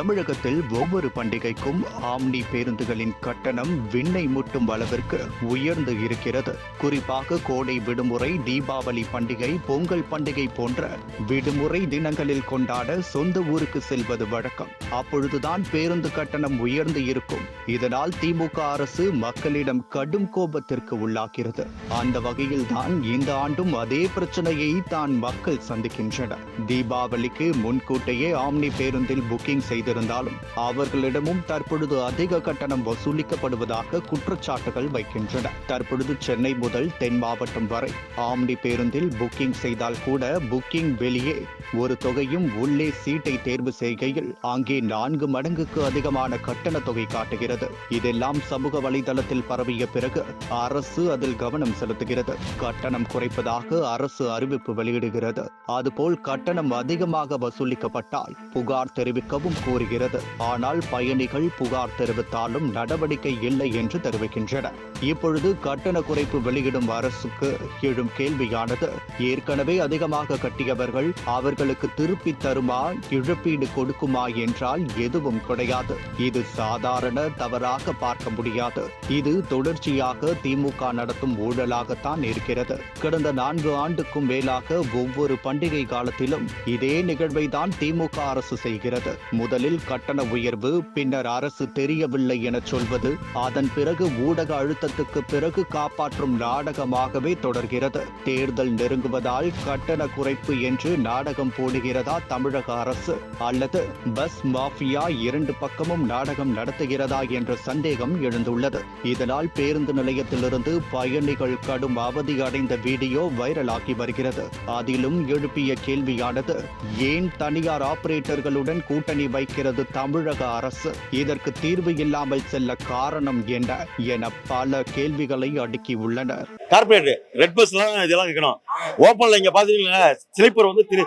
தமிழகத்தில் ஒவ்வொரு பண்டிகைக்கும் ஆம்னி பேருந்துகளின் கட்டணம் விண்ணை முட்டும் அளவிற்கு உயர்ந்து இருக்கிறது. குறிப்பாக கோடை விடுமுறை தீபாவளி பண்டிகை பொங்கல் பண்டிகை போன்ற விடுமுறை தினங்களில் கொண்டாட சொந்த ஊருக்கு செல்வது வழக்கம். அப்பொழுதுதான் பேருந்து கட்டணம் உயர்ந்து இருக்கும். இதனால் திமுக அரசு மக்களிடம் கடும் கோபத்திற்கு உள்ளாகிறது. அந்த வகையில்தான் இந்த ஆண்டும் அதே பிரச்சனையை தான் மக்கள் சந்திக்கின்றனர். தீபாவளிக்கு முன்கூட்டியே ஆம்னி பேருந்தில் புக்கிங் செய்து செய்திருந்தாலும் அவர்களிடமும் தற்பொழுது அதிக கட்டணம் வசூலிக்கப்படுவதாக குற்றச்சாட்டுகள் வைக்கின்றன. தற்பொழுது சென்னை முதல் தென் மாவட்டம் வரை ஆம்னி பேருந்தில் புக்கிங் செய்தால் கூட புக்கிங் வெளியே ஒரு தொகையும் உள்ளே சீட்டை தேர்வு செய்கையில் அங்கே நான்கு மடங்குக்கு அதிகமான கட்டண தொகை காட்டுகிறது. இதெல்லாம் சமூக வலைதளத்தில் பரவிய பிறகு அரசு அதில் கவனம் செலுத்துகிறது. கட்டணம் குறைப்பதாக அரசு அறிவிப்பு வெளியிடுகிறது. அதுபோல் கட்டணம் அதிகமாக வசூலிக்கப்பட்டால் புகார் தெரிவிக்கவும் கூறுகிறது. ஆனால் பயணிகள் புகார் தெரிவித்தாலும் நடவடிக்கை இல்லை என்று தெரிவிக்கின்றனர். இப்பொழுது கட்டண குறைப்பு வெளியிடும் அரசுக்கு எழும் கேள்வியானது. ஏற்கனவே அதிகமாக கட்டியவர்கள் அவர்களுக்கு திருப்பி தருமா இழப்பீடு கொடுக்குமா என்றால் எதுவும் கிடையாது. இது சாதாரண தவறாக பார்க்க முடியாது. இது தொடர்ச்சியாக திமுக நடத்தும் ஊழலாகத்தான் இருக்கிறது. கடந்த நான்கு ஆண்டுக்கும் மேலாக ஒவ்வொரு பண்டிகை காலத்திலும் இதே நிகழ்வை தான் திமுக அரசு செய்கிறது. முதல் முதலில் கட்டண உயர்வு பின்னர் அரசு தெரியவில்லை என சொல்வது அதன் பிறகு ஊடக அழுத்தத்துக்கு பிறகு காப்பாற்றும் நாடகமாகவே தொடர்கிறது. தேர்தல் நெருங்குவதால் கட்டண குறைப்பு என்று நாடகம் போடுகிறதா தமிழக அரசு? அல்லது பஸ் மாஃபியா இரண்டு பக்கமும் நாடகம் நடத்துகிறதா என்ற சந்தேகம் எழுந்துள்ளது. இதனால் பேருந்து நிலையத்திலிருந்து பயணிகள் கடும் அவதி அடைந்த வீடியோ வைரலாகி வருகிறது. அதிலும் எழுப்பிய கேள்வியானது ஏன் தனியார் ஆபரேட்டர்களுடன் கூட்டணி இருக்கிறது தமிழக அரசு. இதற்கு தீர்வு இல்லாமல் செல்ல காரணம் என்ன என பல கேள்விகளை அடுக்கி உள்ளனர். கார்பரேட் ரெட் பஸ்லாம் இதெல்லாம் இருக்கணும் ஓப்பன்ல இங்க பாத்தீங்கன்னா ஸ்லீப்பர் வந்து திரு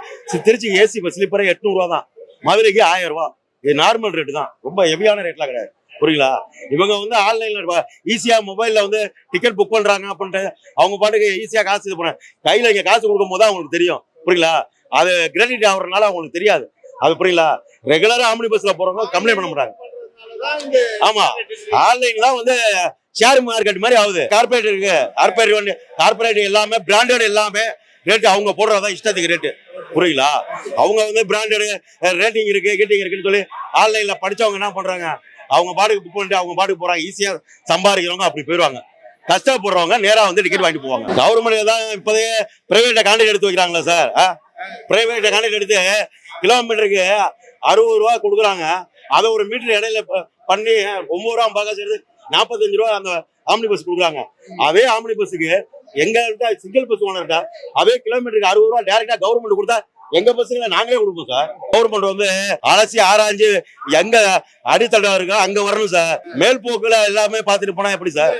திருச்சி ஏசி பஸ் ஸ்லீப்பரே எட்நூறுவா தான். மதுரைக்கு ஆயிரம் ரூபா. இது நார்மல் ரேட்டு தான். ரொம்ப ஹெவியான ரேட்லாம் கிடையாது. புரியுங்களா இவங்க வந்து ஆன்லைன்ல ஈஸியா மொபைல்ல வந்து டிக்கெட் புக் பண்றாங்க அப்படின்ட்டு அவங்க பாட்டுக்கு ஈஸியா காசு இது பண்ண கையில இங்க காசு கொடுக்கும் போது அவங்களுக்கு தெரியும். புரியுங்களா அது கிரெடிட் ஆகுறதுனால அவங்களுக்கு தெரியாது. அது புரியுங்களா? ரெகுலரா ஆம்பளி பஸ்ல போறவங்க கம்ப்ளைண்ட் பண்ண மாட்டாங்க. ஆமா. ஆன்லைன் தான் வந்து ஷேர் மார்க்கெட் மாதிரி ஆகுது. கார்பரேட் இருக்கு. கார்பரேட் ஒன்று கார்பரேட் எல்லாமே பிராண்டட் எல்லாமே ரேட்டு அவங்க போடுறதா இஷ்டத்துக்கு ரேட்டு புரியுங்களா? அவங்க வந்து பிராண்டடு ரேட்டிங் இருக்கு கீட்டிங் இருக்குன்னு சொல்லி ஆன்லைன்ல படிச்சவங்க என்ன பண்றாங்க? அவங்க பாட்டுக்கு புக் பண்ணிட்டு அவங்க பாட்டுக்கு போறாங்க. ஈஸியா சம்பாதிக்கிறவங்க அப்படி போயிடுவாங்க கஷ்டப்படுறவங்க நேராக வந்து டிக்கெட் வாங்கிட்டு போவாங்க. கவர்மெண்ட் தான் இப்போதே ப்ரைவேட்டை கான்ட்ராக்ட் எடுத்து வைக்கிறாங்களா சார் பிரைவேட்ல கான்ட்ராக்ட் எடுத்து கிலோமீட்டருக்கு அறுபது ரூபா கொடுக்குறாங்க. அதை ஒரு மீட்டர் இடையில பண்ணி ஒன்பது ரூபா பார்க்க சேர்த்து நாற்பத்தஞ்சு ரூபா அந்த ஆம்னி பஸ் கொடுக்குறாங்க. அதே ஆம்னி பஸ்ஸுக்கு எங்கள்கிட்ட சிங்கிள் பஸ் ஓனர்கிட்ட அதே கிலோமீட்டருக்கு அறுபது ரூபா டேரக்டா கவர்மெண்ட் கொடுத்தா எங்க பஸ்ஸுங்களை நாங்களே கொடுப்போம் சார் கவர்மெண்ட் வந்து அலசி ஆராய்ஞ்சு எங்க அடித்தடம் இருக்கோ அங்க வரணும் சார் மேல் போக்குல எல்லாமே பார்த்துட்டு போனா எப்படி சார்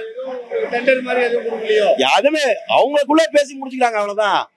எதுவும் அவங்களுக்குள்ள பேசி முடிச்சுக்கிறாங்க அவ்வளவுதான்.